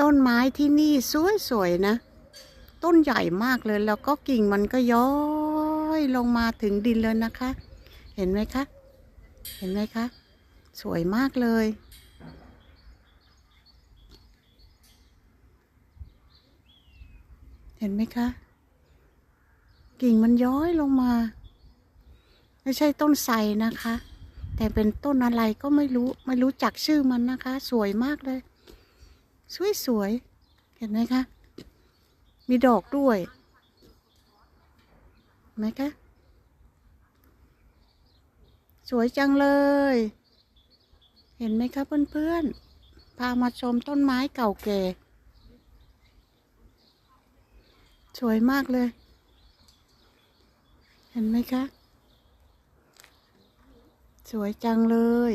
ต้นไม้ที่นี่สวยๆนะ ต้นใหญ่มากเลยแล้วก็กิ่งมันก็ย้อยลงมาถึงดินเลยนะคะ เห็นไหมคะ เห็นไหมคะ สวยมากเลย เห็นไหมคะ กิ่งมันย้อยลงมา ไม่ใช่ต้นไทรนะคะ แต่เป็นต้นอะไรก็ไม่รู้ ไม่รู้จักชื่อมันนะคะ สวยมากเลย สวยสวยๆ เห็นไหมคะ มีดอกด้วยเห็นไหมคะ สวยจังเลย เห็นไหมคะเพื่อนๆ พามาชมต้นไม้เก่าแก่ สวยมากเลย เห็นไหมคะ สวยจังเลย